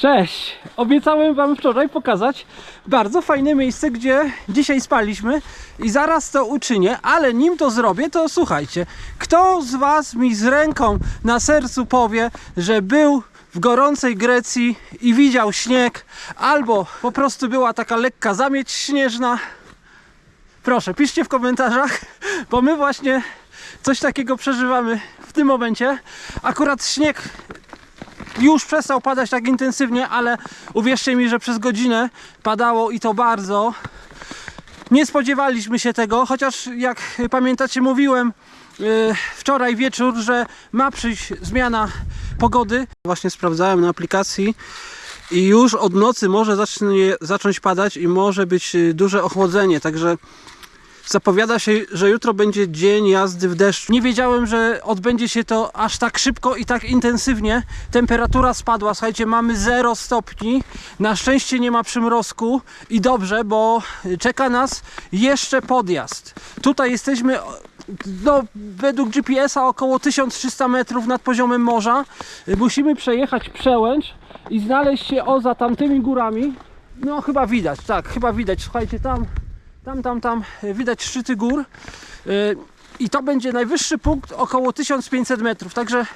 Cześć! Obiecałem Wam wczoraj pokazać bardzo fajne miejsce, gdzie dzisiaj spaliśmy i zaraz to uczynię, ale nim to zrobię, to słuchajcie, kto z Was mi z ręką na sercu powie, że był w gorącej Grecji i widział śnieg, albo po prostu była taka lekka zamieć śnieżna? Proszę, piszcie w komentarzach, bo my właśnie coś takiego przeżywamy w tym momencie. Akurat śnieg już przestał padać tak intensywnie, ale uwierzcie mi, że przez godzinę padało i to bardzo. Nie spodziewaliśmy się tego, chociaż jak pamiętacie, mówiłem yy, wczoraj wieczór, że ma przyjść zmiana pogody. Właśnie sprawdzałem na aplikacji i już od nocy może zacznie, zacząć padać i może być yy, duże ochłodzenie, także Zapowiada się, że jutro będzie dzień jazdy w deszczu. Nie wiedziałem, że odbędzie się to aż tak szybko i tak intensywnie. Temperatura spadła, słuchajcie, mamy 0 stopni. Na szczęście nie ma przymrozku i dobrze, bo czeka nas jeszcze podjazd. Tutaj jesteśmy no, według GPS-a około 1300 metrów nad poziomem morza. Musimy przejechać przełęcz i znaleźć się o za tamtymi górami. No chyba widać, tak, chyba widać. Słuchajcie, tam tam, tam, tam e, widać szczyty gór yy, i to będzie najwyższy punkt około 1500 metrów. Także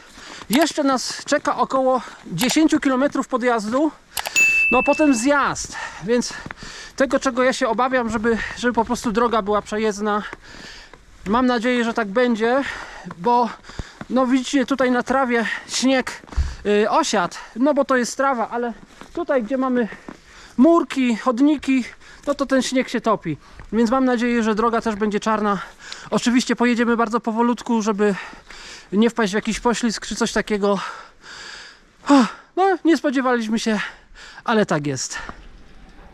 jeszcze nas czeka około 10 km podjazdu. No potem zjazd, więc tego czego ja się obawiam, żeby, żeby po prostu droga była przejezdna. Mam nadzieję, że tak będzie, bo no widzicie tutaj na trawie śnieg yy, osiadł, no bo to jest trawa, ale tutaj gdzie mamy murki, chodniki, no to ten śnieg się topi. Więc mam nadzieję, że droga też będzie czarna. Oczywiście pojedziemy bardzo powolutku, żeby nie wpaść w jakiś poślizg czy coś takiego. No, nie spodziewaliśmy się, ale tak jest.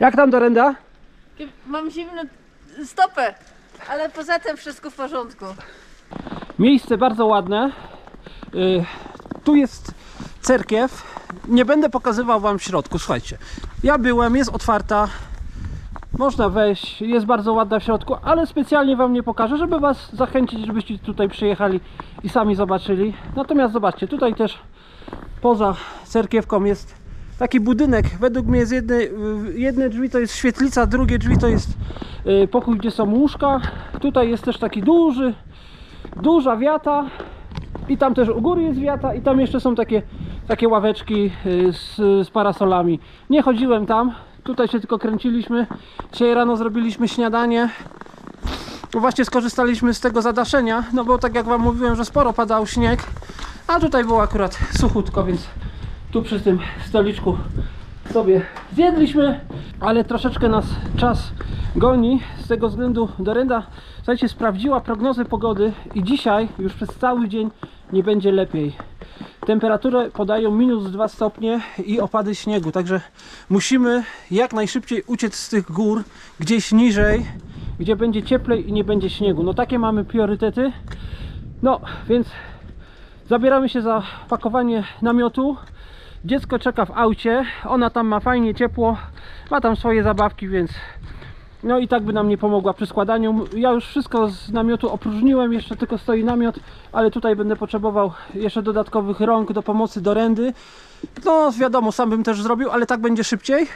Jak tam Dorenda? Mam zimną stopę, ale poza tym wszystko w porządku. Miejsce bardzo ładne. Y, Tu jest cerkiew. Nie będę pokazywał Wam w środku. Słuchajcie, ja byłem, jest otwarta. Można wejść, jest bardzo ładna w środku, ale specjalnie Wam nie pokażę, żeby Was zachęcić, żebyście tutaj przyjechali i sami zobaczyli. Natomiast zobaczcie, tutaj też poza cerkiewką jest taki budynek. Według mnie z jednej, jedne drzwi to jest świetlica, drugie drzwi to jest y, pokój, gdzie są łóżka. Tutaj jest też taki duży, duża wiata i tam też u góry jest wiata i tam jeszcze są takie, takie ławeczki y, z, z parasolami. Nie chodziłem tam, tutaj się tylko kręciliśmy. Dzisiaj rano zrobiliśmy śniadanie. No Właśnie skorzystaliśmy z tego zadaszenia, no bo tak jak Wam mówiłem, że sporo padał śnieg, a tutaj było akurat suchutko, więc tu przy tym stoliczku sobie zjedliśmy, ale troszeczkę nas czas goni. Z tego względu Dorenda, słuchajcie, sprawdziła prognozy pogody i dzisiaj już przez cały dzień nie będzie lepiej. Temperaturę podają minus 2 stopnie i opady śniegu, także musimy jak najszybciej uciec z tych gór gdzieś niżej, gdzie będzie cieplej i nie będzie śniegu. No takie mamy priorytety. No, więc zabieramy się za pakowanie namiotu. Dziecko czeka w aucie, ona tam ma fajnie ciepło, ma tam swoje zabawki, więc no i tak by nam nie pomogła przy składaniu. Ja już wszystko z namiotu opróżniłem, jeszcze tylko stoi namiot, ale tutaj będę potrzebował jeszcze dodatkowych rąk do pomocy do rendy. No wiadomo, sam bym też zrobił, ale tak będzie szybciej.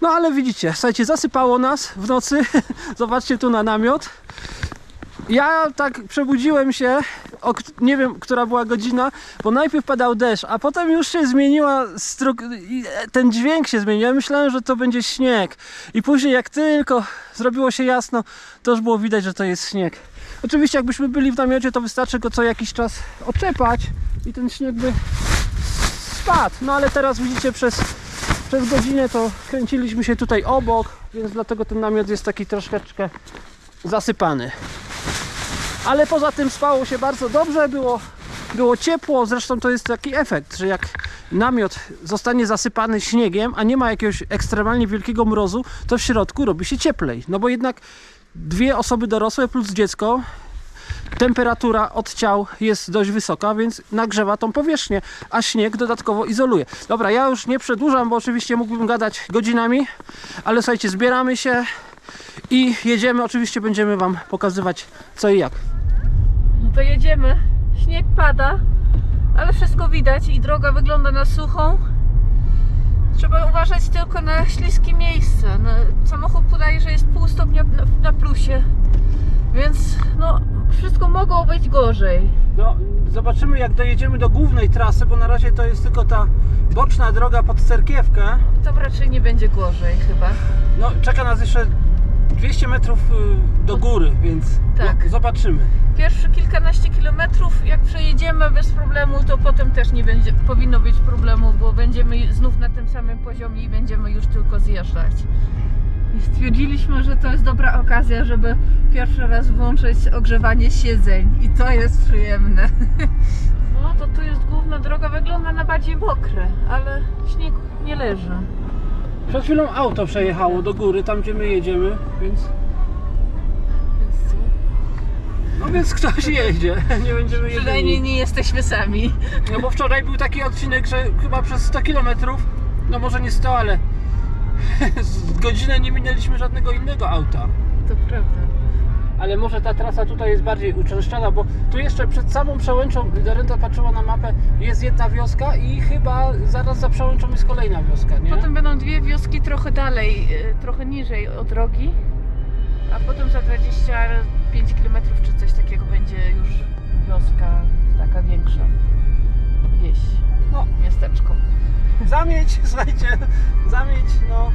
No ale widzicie, słuchajcie, zasypało nas w nocy. Zobaczcie tu na namiot. Ja tak przebudziłem się, o, nie wiem, która była godzina, bo najpierw padał deszcz, a potem już się zmieniła e, ten dźwięk się zmienił. Ja myślałem, że to będzie śnieg. I później jak tylko zrobiło się jasno, to już było widać, że to jest śnieg. Oczywiście jakbyśmy byli w namiocie, to wystarczy go co jakiś czas oczepać i ten śnieg by spadł. No ale teraz widzicie przez, przez godzinę to kręciliśmy się tutaj obok, więc dlatego ten namiot jest taki troszeczkę zasypany ale poza tym spało się bardzo dobrze, było, było ciepło, zresztą to jest taki efekt, że jak namiot zostanie zasypany śniegiem, a nie ma jakiegoś ekstremalnie wielkiego mrozu, to w środku robi się cieplej, no bo jednak dwie osoby dorosłe plus dziecko, temperatura od ciał jest dość wysoka, więc nagrzewa tą powierzchnię, a śnieg dodatkowo izoluje. Dobra, ja już nie przedłużam, bo oczywiście mógłbym gadać godzinami, ale słuchajcie, zbieramy się i jedziemy, oczywiście będziemy Wam pokazywać co i jak. No to jedziemy. Śnieg pada, ale wszystko widać i droga wygląda na suchą. trzeba uważać tylko na śliskie miejsca. No, samochód podaje, że jest pół stopnia na, na plusie, więc no, wszystko mogło być gorzej. No, zobaczymy jak dojedziemy do głównej trasy, bo na razie to jest tylko ta boczna droga pod Cerkiewkę. To raczej nie będzie gorzej chyba. No, czeka nas jeszcze 200 metrów y, do góry, więc Tak. no, zobaczymy. Pierwsze kilkanaście kilometrów, jak przejedziemy bez problemu, to potem też nie będzie, powinno być problemu, bo będziemy znów na tym samym poziomie i będziemy już tylko zjeżdżać. I stwierdziliśmy, że to jest dobra okazja, żeby pierwszy raz włączyć ogrzewanie siedzeń i to jest przyjemne. No to tu jest główna droga, wygląda na bardziej mokre, ale śnieg nie leży. Przed chwilą auto przejechało do góry, tam gdzie my jedziemy, więc... Więc co? No więc ktoś jedzie, nie będziemy Przynajmniej jedyni. nie jesteśmy sami. No bo wczoraj był taki odcinek, że chyba przez 100 km, no może nie 100, ale z godzinę nie minęliśmy żadnego innego auta. To prawda. Ale może ta trasa tutaj jest bardziej uczęszczana, bo tu jeszcze przed samą przełęczą, Dorenta patrzyła na mapę, jest jedna wioska i chyba zaraz za przełęczą jest kolejna wioska, nie? Potem będą dwie wioski trochę dalej, y, trochę niżej od drogi, a potem za 25 km czy coś takiego będzie już wioska taka większa. Wieś, No, miasteczko. zamieć, słuchajcie, zamieć, no...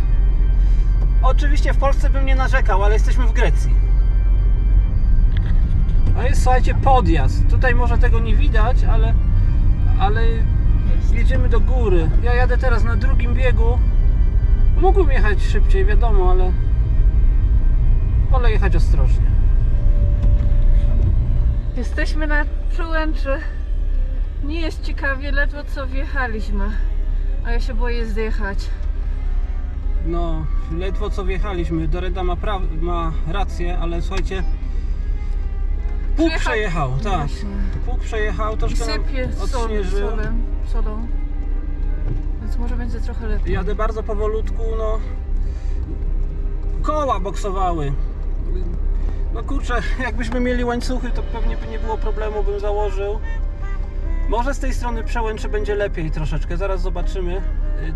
Oczywiście w Polsce bym nie narzekał, ale jesteśmy w Grecji. A jest, słuchajcie, podjazd. Tutaj może tego nie widać, ale... ale jedziemy do góry. Ja jadę teraz na drugim biegu. Mógłbym jechać szybciej, wiadomo, ale wolę jechać ostrożnie. Jesteśmy na przełęczy. Nie jest ciekawie, ledwo co wjechaliśmy. A ja się boję zjechać. No, ledwo co wjechaliśmy. Doreda ma, pra- ma rację, ale słuchajcie. Pług przejechał, tak. Właśnie. Pług przejechał, troszkę nam sypie odśnieżył. solem, solą. Więc może będzie trochę lepiej. Jadę bardzo powolutku, no. Koła boksowały. No kurczę, jakbyśmy mieli łańcuchy, to pewnie by nie było problemu, bym założył. Może z tej strony przełęczy będzie lepiej troszeczkę, zaraz zobaczymy. Y,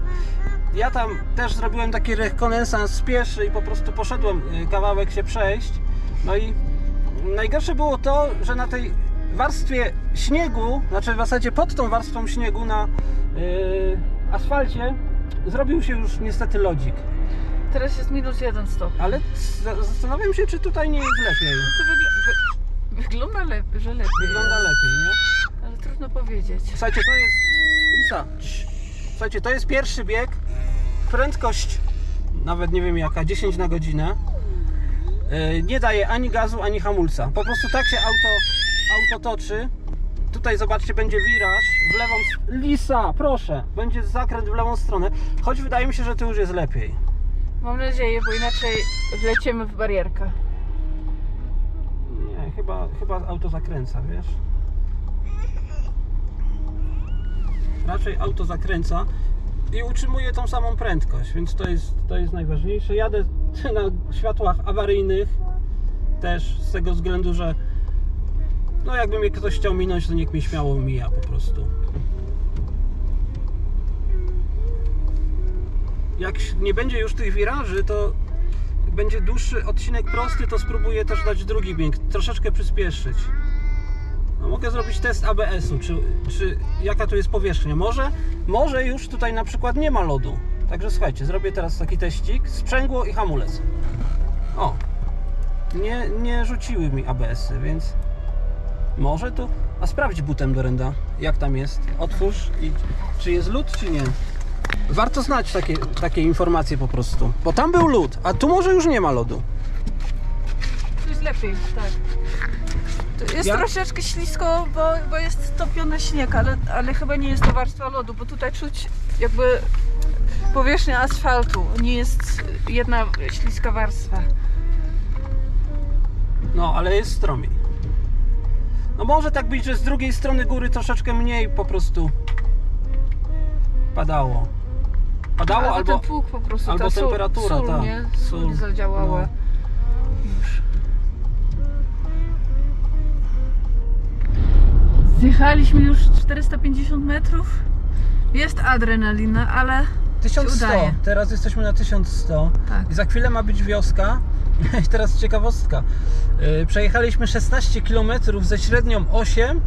Ja tam też zrobiłem taki rekonesans pieszy i po prostu poszedłem y, kawałek się przejść. No i najgorsze było to, że na tej warstwie śniegu, znaczy w zasadzie pod tą warstwą śniegu na yy, asfalcie zrobił się już niestety lodzik. Teraz jest minus jeden stopień. Ale za- zastanawiam się, czy tutaj nie jest lepiej. To wygl- wy- wygląda lepiej, że lepiej. Wygląda lepiej, nie? Ale trudno powiedzieć. Słuchajcie, to jest. Lisa. cii. Słuchajcie, to jest pierwszy bieg. Prędkość, nawet nie wiem jaka, 10 na godzinę. Yy, Nie daje ani gazu, ani hamulca. Po prostu tak się auto, auto toczy. Tutaj zobaczcie, będzie wiraż w lewą. Lisa, proszę, będzie zakręt w lewą stronę. Choć wydaje mi się, że tu już jest lepiej. Mam nadzieję, bo inaczej wlecimy w barierkę. Nie, chyba, chyba auto zakręca, wiesz? Raczej auto zakręca i utrzymuje tą samą prędkość, więc to jest, to jest najważniejsze. Jadę na światłach awaryjnych też z tego względu, że no jakby mnie ktoś chciał minąć, to niech mnie śmiało mija po prostu. Jak nie będzie już tych wiraży, to będzie dłuższy odcinek prosty, to spróbuję też dać drugi bieg, troszeczkę przyspieszyć. No, mogę zrobić test ABS-u, czy, czy jaka tu jest powierzchnia. Może, może już tutaj na przykład nie ma lodu. Także słuchajcie, zrobię teraz taki teścik, sprzęgło i hamulec. O, nie, nie rzuciły mi ABS-y, więc może tu... A sprawdź butem do renda, jak tam jest. Otwórz i czy jest lód, czy nie. Warto znać takie, takie informacje po prostu. Bo tam był lód, a tu może już nie ma lodu. Tu jest lepiej, tak. Tu jest Ja- troszeczkę ślisko, bo, bo jest topiony śnieg, ale, ale chyba nie jest to warstwa lodu, bo tutaj czuć jakby powierzchnia asfaltu. Nie jest jedna śliska warstwa. No, ale jest stromiej. No może tak być, że z drugiej strony góry troszeczkę mniej po prostu padało. Padało albo, albo... ten pług po prostu, albo ta temperatura, sól, tak. nie? Sól, Sól, zadziałała. no. Już. Zjechaliśmy już 450 metrów. Jest adrenalina, ale 1100. udaje. Teraz jesteśmy na 1100. Tak. I za chwilę ma być wioska. I teraz ciekawostka. Yy, przejechaliśmy 16 km ze średnią 8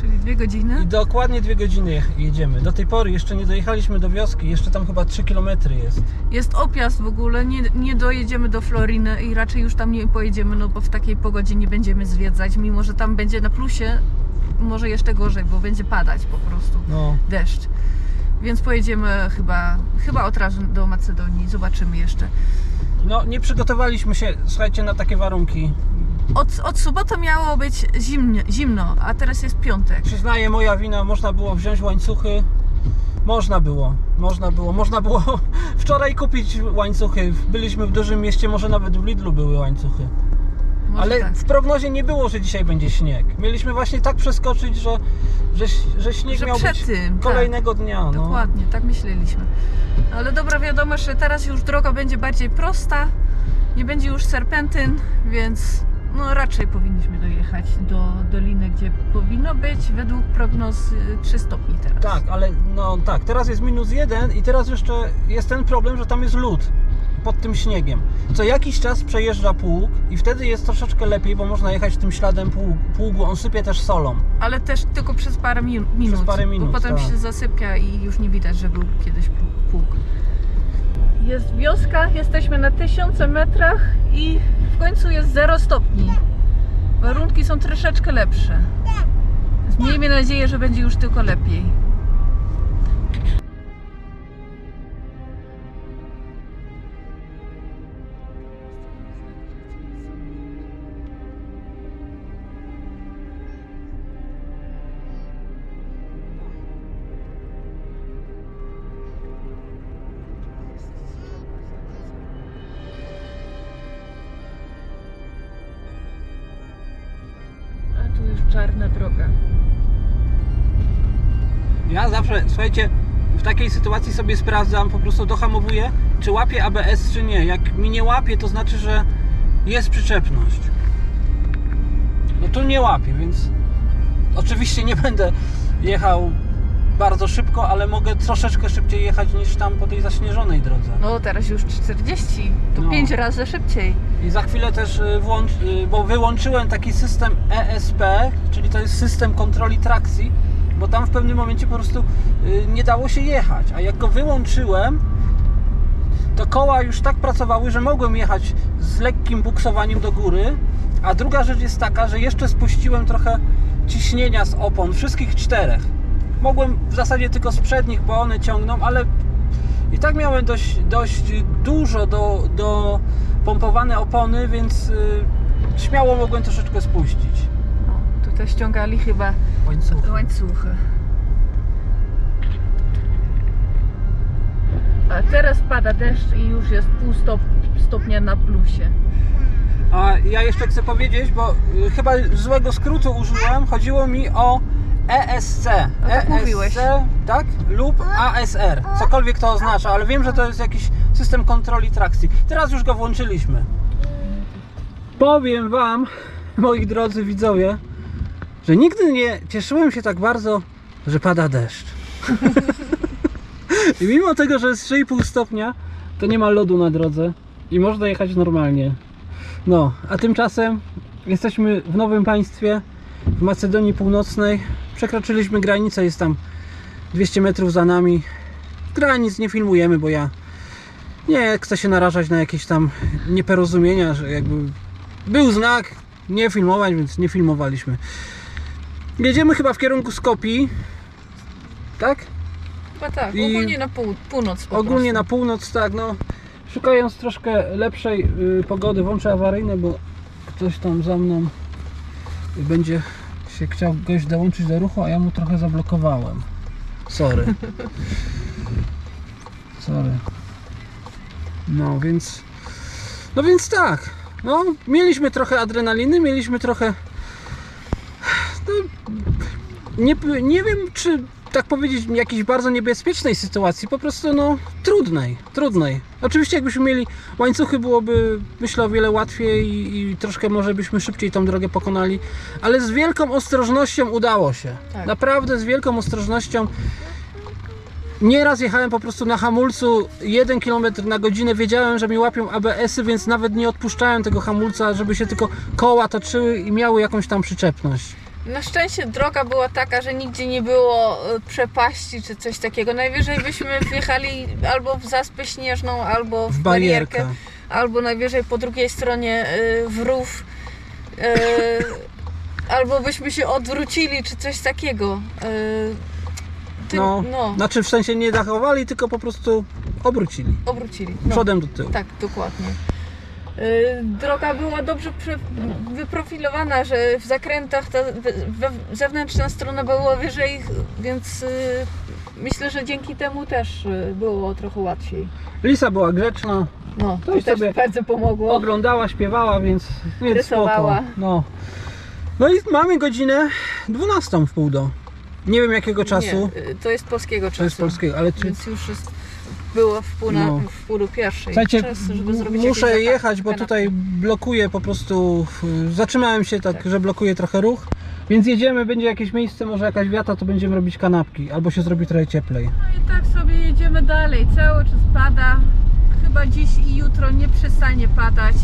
Czyli dwie godziny. i dokładnie 2 godziny je- jedziemy. Do tej pory jeszcze nie dojechaliśmy do wioski. Jeszcze tam chyba 3 km jest. Jest objazd w ogóle, nie, nie dojedziemy do Floriny i raczej już tam nie pojedziemy, no bo w takiej pogodzie nie będziemy zwiedzać, mimo że tam będzie na plusie, może jeszcze gorzej, bo będzie padać po prostu No. deszcz. Więc pojedziemy chyba, chyba od razu do Macedonii, zobaczymy jeszcze. no, nie przygotowaliśmy się, słuchajcie, na takie warunki. Od, od soboty miało być zimnie, zimno, a teraz jest piątek. Przyznaję, moja wina, można było wziąć łańcuchy. Można było, można było, można było wczoraj kupić łańcuchy. Byliśmy w dużym mieście, może nawet w Lidlu były łańcuchy. Ale tak. w prognozie nie było, że dzisiaj będzie śnieg. Mieliśmy właśnie tak przeskoczyć, że, że, że śnieg Że miał przed być tym, kolejnego dnia. No. Dokładnie, tak myśleliśmy. Ale dobra wiadomość, że teraz już droga będzie bardziej prosta, nie będzie już serpentyn, więc no raczej powinniśmy dojechać do doliny, gdzie powinno być według prognoz y, 3 stopni teraz. Tak, ale no tak, teraz jest minus jeden i teraz jeszcze jest ten problem, że tam jest lód pod tym śniegiem. Co jakiś czas przejeżdża pług i wtedy jest troszeczkę lepiej, bo można jechać tym śladem pług, pługu. On sypie też solą. Ale też tylko przez parę min- minut, parę minut, bo potem tak. się zasypia i już nie widać, że był kiedyś pług-. Jest wioska, jesteśmy na tysiące metrach i w końcu jest 0 stopni. Warunki są troszeczkę lepsze. Miejmy nadzieję, że będzie już tylko lepiej. Słuchajcie, w takiej sytuacji sobie sprawdzam, po prostu dohamowuję, czy łapie ABS, czy nie. Jak mi nie łapie, to znaczy, że jest przyczepność. No tu nie łapie, więc oczywiście nie będę jechał bardzo szybko, ale mogę troszeczkę szybciej jechać niż tam po tej zaśnieżonej drodze. No teraz już 40, to No. 5 razy szybciej. I za chwilę też y, włącz, y, bo wyłączyłem taki system ESP, czyli to jest system kontroli trakcji, bo tam w pewnym momencie po prostu y, nie dało się jechać. A jak go wyłączyłem, to koła już tak pracowały, że mogłem jechać z lekkim buksowaniem do góry. A druga rzecz jest taka, że jeszcze spuściłem trochę ciśnienia z opon, wszystkich czterech. Mogłem w zasadzie tylko z przednich, bo one ciągną, ale i tak miałem dość, dość dużo do, do pompowane opony, więc y, śmiało mogłem troszeczkę spuścić. O, tutaj ściągali chyba Łańcuch. łańcuchy. A teraz pada deszcz i już jest pół stop, stopnia na plusie. A ja jeszcze chcę powiedzieć, bo y, chyba złego skrótu użyłem. Chodziło mi o ESC. No tak mówiłeś. tak? Lub ASR. Cokolwiek to oznacza, ale wiem, że to jest jakiś system kontroli trakcji. Teraz już go włączyliśmy. Powiem Wam, moi drodzy widzowie, że nigdy nie cieszyłem się tak bardzo, że pada deszcz. I mimo tego, że jest 3,5 stopnia, to nie ma lodu na drodze i można jechać normalnie. No, a tymczasem jesteśmy w nowym państwie, w Macedonii Północnej. Przekroczyliśmy granicę, jest tam 200 metrów za nami. Granic nie filmujemy, bo ja nie chcę się narażać na jakieś tam nieporozumienia, że jakby był znak nie filmować, więc nie filmowaliśmy. Jedziemy chyba w kierunku Skopii. Tak? Chyba tak, I- ogólnie na pół, północ po Ogólnie na północ, tak, no. Szukając troszkę lepszej y, pogody, włączę awaryjne, bo ktoś tam za mną będzie się chciał goś dołączyć do ruchu, a ja mu trochę zablokowałem. Sorry. Sorry. No więc. No więc tak. No, mieliśmy trochę adrenaliny, mieliśmy trochę. Nie, nie wiem, czy tak powiedzieć, jakiejś bardzo niebezpiecznej sytuacji, po prostu no trudnej, trudnej. Oczywiście jakbyśmy mieli łańcuchy byłoby myślę o wiele łatwiej i, i troszkę może byśmy szybciej tą drogę pokonali, ale z wielką ostrożnością udało się. Tak. Naprawdę z wielką ostrożnością. Nieraz jechałem po prostu na hamulcu 1 km na godzinę, wiedziałem, że mi łapią ABS-y, więc nawet nie odpuszczałem tego hamulca, żeby się tylko koła toczyły i miały jakąś tam przyczepność. Na szczęście droga była taka, że nigdzie nie było e, przepaści czy coś takiego. Najwyżej byśmy wjechali albo w zaspę śnieżną, albo w, W barierkę. albo najwyżej po drugiej stronie e, w rów. e, albo byśmy się odwrócili, czy coś takiego. Ty, No, no, Znaczy w sensie nie zachowali, tylko po prostu obrócili. obrócili. No. Przodem do tyłu. Tak, dokładnie. Y, Droga była dobrze wyprofilowana, że w zakrętach ta zewnętrzna strona była wyżej, więc y, myślę, że dzięki temu też y, było trochę łatwiej. Lisa była grzeczna, No, To też bardzo pomogło. oglądała, śpiewała, więc, więc Rysowała. spoko. No. no i mamy godzinę 12 w pół do. Nie wiem jakiego czasu. Nie, to jest polskiego czasu. To jest polskiego, ale czy Więc już jest, było w pół, na, No. w pół do pierwszej. Słuchajcie, Czas, żeby muszę jechać, bo tutaj blokuje po prostu. y, Zatrzymałem się tak, Tak. że blokuje trochę ruch. Więc jedziemy, będzie jakieś miejsce, może jakaś wiata, to będziemy robić kanapki. Albo się zrobi trochę cieplej. No i tak sobie jedziemy dalej. Cały czas pada. Chyba dziś i jutro nie przestanie padać,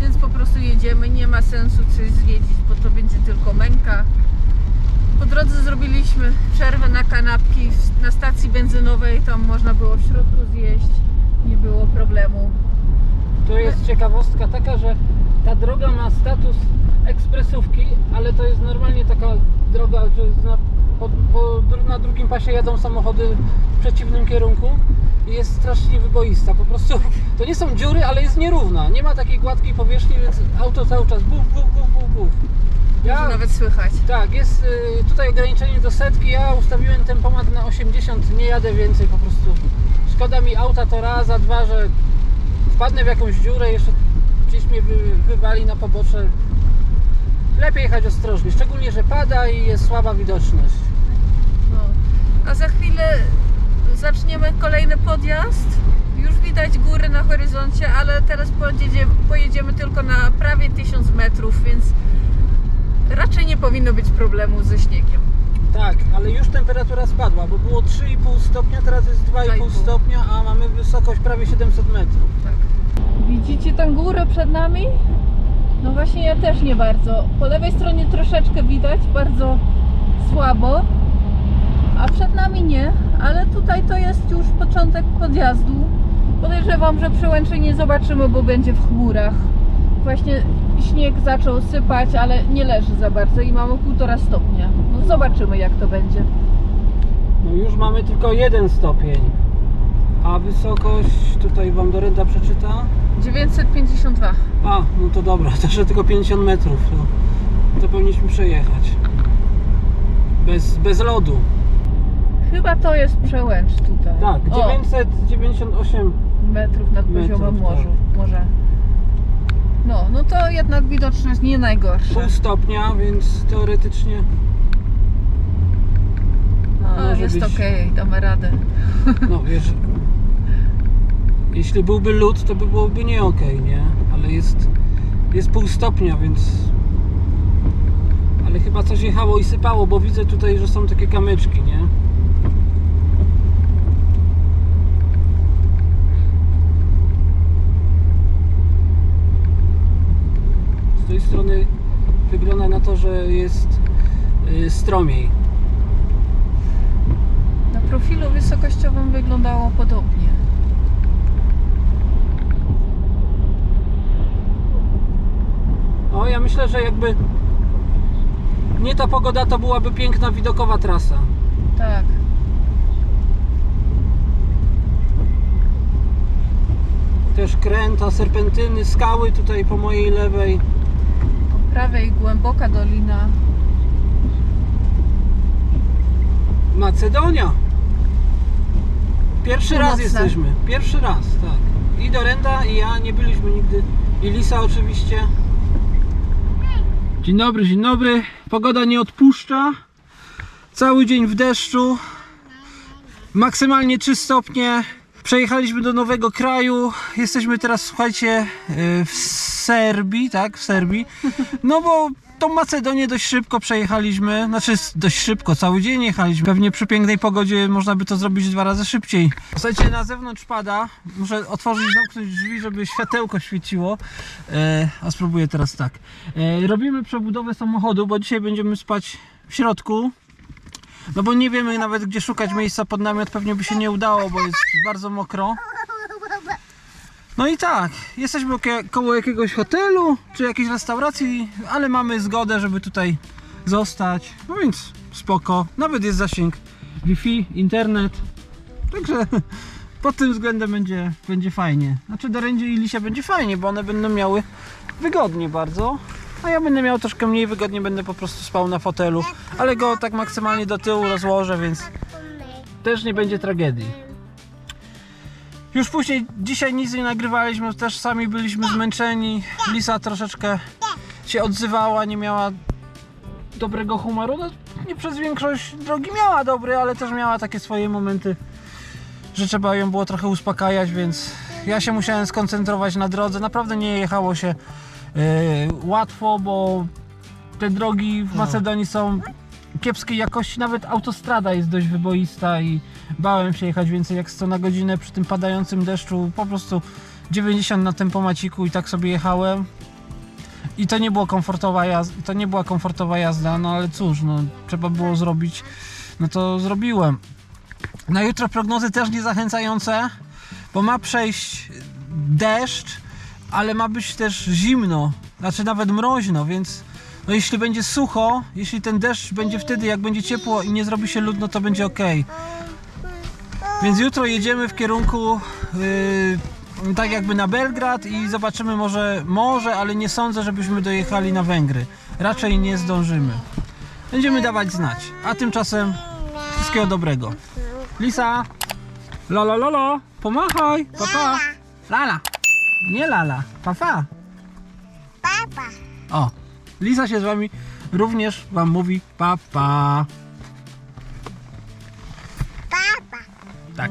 więc po prostu jedziemy. Nie ma sensu coś zwiedzić, bo to będzie tylko męka. Po drodze zrobiliśmy przerwę na kanapki na stacji benzynowej. Tam można było w środku zjeść. Nie było problemu. To jest ciekawostka taka, że ta droga ma status ekspresówki, ale to jest normalnie taka droga, że na, po, po, na drugim pasie jadą samochody w przeciwnym kierunku i jest strasznie wyboista. Po prostu to nie są dziury, ale jest nierówna. Nie ma takiej gładkiej powierzchni, więc auto cały czas buf, buf, buf, buf, buf. Może nawet słychać. Tak, jest y, tutaj ograniczenie do setki. Ja ustawiłem tempomat na 80, nie jadę więcej po prostu. Szkoda mi auta to raz, a dwa, że wpadnę w jakąś dziurę, jeszcze gdzieś mnie wy, wywali na pobocze. Lepiej jechać ostrożnie, szczególnie, że pada i jest słaba widoczność. No. A za chwilę zaczniemy kolejny podjazd. Już widać góry na horyzoncie, ale teraz pojedziemy, pojedziemy tylko na prawie 1000 metrów, więc raczej nie powinno być problemu ze śniegiem. Tak, ale już temperatura spadła, bo było 3,5 stopnia, teraz jest 2,5 2,5. stopnia, a mamy wysokość prawie 700 metrów. Tak. Widzicie tę górę przed nami? No właśnie ja też nie bardzo. Po lewej stronie troszeczkę widać, bardzo słabo. A przed nami nie, ale tutaj to jest już początek podjazdu. Podejrzewam, że przełączenie zobaczymy, bo będzie w chmurach. Właśnie śnieg zaczął sypać, ale nie leży za bardzo i mamy półtora stopnia. No zobaczymy jak to będzie. No już mamy tylko jeden stopień. A wysokość, tutaj Wam Dorenda przeczyta. 952. A, no to dobra, to że tylko 50 metrów. To, to powinniśmy przejechać. Bez, bez lodu. Chyba to jest przełęcz tutaj. Tak, O. 998. metrów nad Metrów, poziomem tak. morzu, morza. To jednak widoczność nie najgorsza. Pół stopnia, więc teoretycznie No, może jest być- okej, damy radę. No wiesz, jeśli byłby lód, to by byłoby nie okej, nie? Ale jest, jest pół stopnia, więc... Ale chyba coś jechało i sypało, bo widzę tutaj, że są takie kamyczki, nie? Tej strony wygląda na to, że jest y, stromiej. Na profilu wysokościowym wyglądało podobnie. O, ja myślę, że jakby nie ta pogoda, to byłaby piękna widokowa trasa. Tak. Też kręta, serpentyny, skały tutaj po mojej lewej. Prawej głęboka dolina. Macedonia. Pierwszy raz Północna. jesteśmy. Pierwszy raz, tak. I Dorenda, i ja nie byliśmy nigdy. I Lisa oczywiście. Dzień dobry, dzień dobry. Pogoda nie odpuszcza. Cały dzień w deszczu. Maksymalnie 3 stopnie. Przejechaliśmy do nowego kraju. Jesteśmy teraz, słuchajcie, yy, w Serbii, tak? W Serbii. No bo tą Macedonię dość szybko przejechaliśmy, znaczy dość szybko, cały dzień jechaliśmy. Pewnie przy pięknej pogodzie można by to zrobić dwa razy szybciej. Słuchajcie, na zewnątrz pada, muszę otworzyć, zamknąć drzwi, żeby światełko świeciło. E, a spróbuję teraz tak. E, robimy przebudowę samochodu, bo dzisiaj będziemy spać w środku. No bo nie wiemy nawet gdzie szukać miejsca pod namiot, pewnie by się nie udało, bo jest bardzo mokro. No i tak, jesteśmy koło jakiegoś hotelu czy jakiejś restauracji, ale mamy zgodę, żeby tutaj zostać. No więc spoko. Nawet jest zasięg Wi-Fi, internet. Także pod tym względem będzie, będzie fajnie. Znaczy do Rędzie i Lisia będzie fajnie, bo one będą miały wygodnie bardzo. A ja będę miał troszkę mniej wygodnie, będę po prostu spał na fotelu. Ale go tak maksymalnie do tyłu rozłożę, więc też nie będzie tragedii. Już później, dzisiaj nic nie nagrywaliśmy, też sami byliśmy zmęczeni. Lisa troszeczkę się odzywała, nie miała dobrego humoru. No, nie przez większość drogi miała dobry, ale też miała takie swoje momenty, że trzeba ją było trochę uspokajać, więc ja się musiałem skoncentrować na drodze. Naprawdę nie jechało się yy, łatwo, bo te drogi w Macedonii są kiepskiej jakości, nawet autostrada jest dość wyboista i bałem się jechać więcej jak 100 na godzinę przy tym padającym deszczu, po prostu 90 na tempomaciku i tak sobie jechałem. I to nie było komfortowa jazda, to nie była komfortowa jazda, no ale cóż, no trzeba było zrobić, no to zrobiłem. Na jutro prognozy też niezachęcające, bo ma przejść deszcz, ale ma być też zimno, znaczy nawet mroźno, więc no jeśli będzie sucho, jeśli ten deszcz będzie wtedy, jak będzie ciepło i nie zrobi się ludno, to będzie ok. Więc jutro jedziemy w kierunku yy, tak jakby na Belgrad i zobaczymy może, może, ale nie sądzę, żebyśmy dojechali na Węgry. Raczej nie zdążymy. Będziemy dawać znać. A tymczasem wszystkiego dobrego. Lisa! Lolo, lolo! Pomachaj! Papa! Lala! Nie lala! Papa! Papa. O! Lisa się z wami również wam mówi papa. Papa. Tak.